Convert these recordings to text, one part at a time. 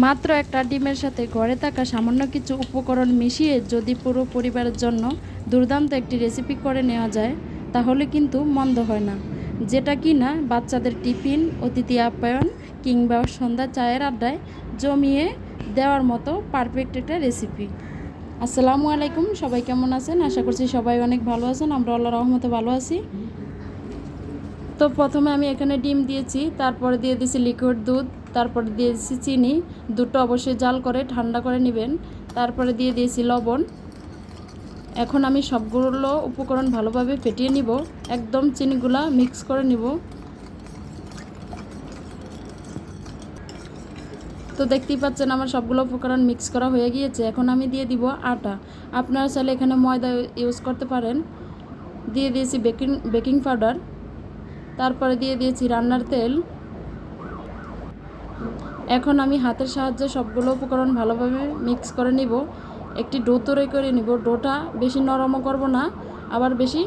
মাত্র একটা ডিমের সাথে ঘরে থাকা সামান্য কিছু উপকরণ মিশিয়ে যদি পুরো পরিবারের জন্য দুর্দান্ত একটি রেসিপি করে নেওয়া যায়, তাহলে কিন্তু মন্দ হয় না। যেটা কি না, বাচ্চাদের টিফিন, অতিথি আপ্যায়ন কিংবা সন্ধ্যা চায়ের আড্ডায় জমিয়ে দেওয়ার মতো পারফেক্ট একটা রেসিপি আসসালামু আলাইকুম, সবাই কেমন আছেন? আশা করছি সবাই অনেক ভালো আছেন। আমরা আল্লাহ রহমতে ভালো আছি। তো প্রথমে আমি এখানে ডিম দিয়েছি, তারপরে দিয়ে দিয়েছি লিকুইড দুধ, তারপরে দিয়ে দিয়েছি চিনি দুটো অবশ্যই জাল করে ঠান্ডা করে নেবেন, তারপরে দিয়ে দিয়েছি লবণ। এখন আমি সবগুলো উপকরণ ভালোভাবে ফেটিয়ে নিব, একদম চিনিগুলা মিক্স করে নিব। তো দেখতেই পাচ্ছেন আমার সবগুলো উপকরণ মিক্স করা হয়ে গিয়েছে, এখন আমি দিয়ে দিব আটা। আপনারা চাইলে এখানে ময়দা ইউজ করতে পারেন। দিয়ে দিয়েছি বেকিং বেকিং পাউডার তারপরে দিয়ে দিয়েছি রান্নার তেল। এখন আমি হাতের সাহায্যে সবগুলো উপকরণ ভালোভাবে মিক্স করে নিব। একটি ডো তৈরি করে নিব। ডোটা বেশি নরমও করব না, আবার বেশি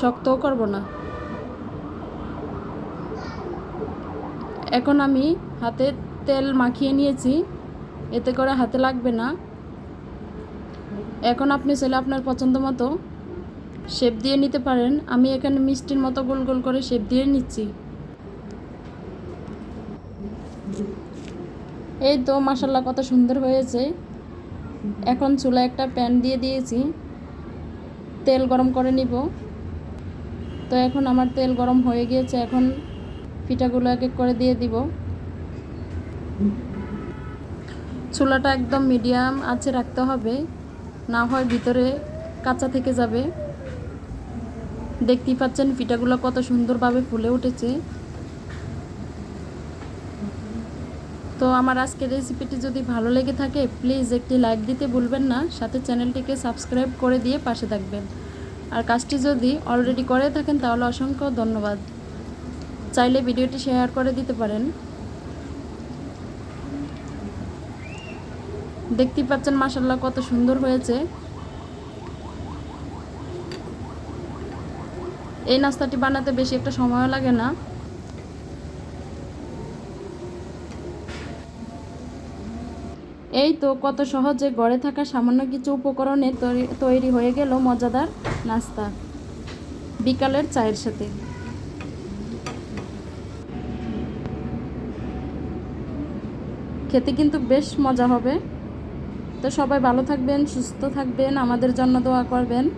শক্তও করব না। এখন আমি হাতে তেল মাখিয়ে নিয়েছি। এতে করে হাতে লাগবে না। এখন আপনি চাইলে আপনার পছন্দ মতো শেপ দিয়ে নিতে পারেন। আমি এখানে মিষ্টির মতো গোল গোল করে শেপ দিয়ে নিচ্ছি। এই তো মাসাল্লাহ কত সুন্দর হয়েছে। এখন চুলা একটা প্যান দিয়ে দিয়েছি। তেল গরম করে নিব। তো এখন আমার তেল গরম হয়ে গিয়েছে। এখন পিঠাগুলো এক এক করে দিয়ে দিব। চুলাটা একদম মিডিয়াম আছে রাখতে হবে। না হয় ভিতরে কাঁচা থেকে যাবে। দেখতেই পাচ্ছেন পিঠাগুলো কত সুন্দরভাবে ফুলে উঠেছে। তো আমার আজকের রেসিপিটি যদি ভালো লেগে থাকে প্লিজ একটি লাইক দিতে ভুলবেন না, সাথে চ্যানেলটিকে সাবস্ক্রাইব করে দিয়ে পাশে থাকবেন। আর কাজটি যদি অলরেডি করে থাকেন, তাহলে অসংখ্য ধন্যবাদ। চাইলে ভিডিওটি শেয়ার করে দিতে পারেন। দেখতেই পাচ্ছেন মাসাল্লাহ কত সুন্দর হয়েছে। এই নাস্তাটি বানাতে বেশি একটা সময় লাগে না। এই তো কত সহজে ঘরে থাকা সামান্য কিছু উপকরণে তৈরি- তৈরি হয়ে গেল মজাদার নাস্তা। বিকালের চায়ের সাথে। খেতে কিন্তু বেশ মজা হবে। তো সবাই ভালো থাকবেন, সুস্থ থাকবেন, আমাদের জন্য দোয়া করবেন।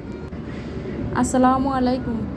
আসসালামু আলাইকুম।